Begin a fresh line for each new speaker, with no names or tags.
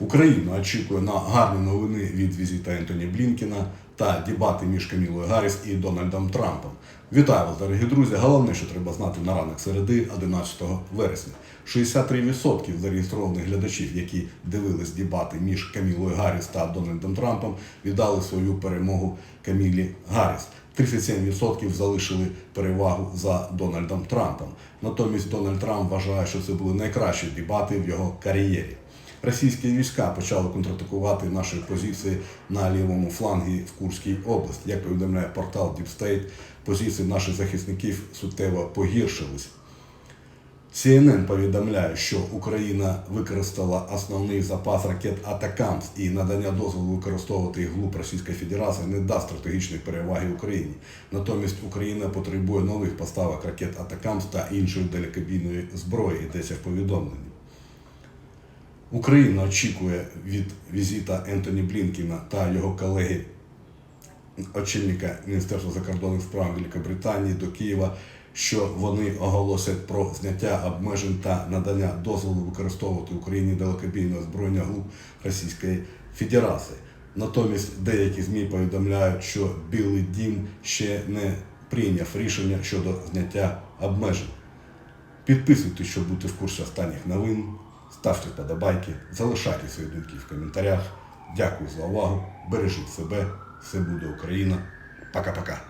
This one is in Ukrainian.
Україна очікує на гарні новини від візита Ентоні Блінкіна та дебати між Камілою Гарріс і Дональдом Трампом. Вітаю вас, дорогі друзі. Головне, що треба знати на ранок середи, 11 вересня. 63% зареєстрованих глядачів, які дивились дебати між Камілою Гарріс та Дональдом Трампом, віддали свою перемогу Камілі Гарріс. 37% залишили перевагу за Дональдом Трампом. Натомість Дональд Трамп вважає, що це були найкращі дебати в його кар'єрі. Російські війська почали контратакувати наші позиції на лівому флангі в Курській області. Як повідомляє портал Deep State, позиції наших захисників суттєво погіршились. CNN повідомляє, що Україна використала основний запас ракет Атакамс і надання дозволу використовувати їх глуб Російської Федерації не дасть стратегічної переваги Україні. Натомість Україна потребує нових поставок ракет Атакамс та іншої далекобійної зброї, йдеться в повідомленні. Україна очікує від візита Ентоні Блінкіна та його колеги очільника Міністерства закордонних справ Великобританії до Києва, що вони оголосять про зняття обмежень та надання дозволу використовувати Україні далекобійне озброєння глуб Російської Федерації. Натомість деякі ЗМІ повідомляють, що Білий Дім ще не прийняв рішення щодо зняття обмежень. Підписуйтесь, щоб бути в курсі останніх новин. Ставте вподобайки, залишайте свої думки в коментарях. Дякую за увагу. Бережіть себе. Все буде Україна. Пока-пока.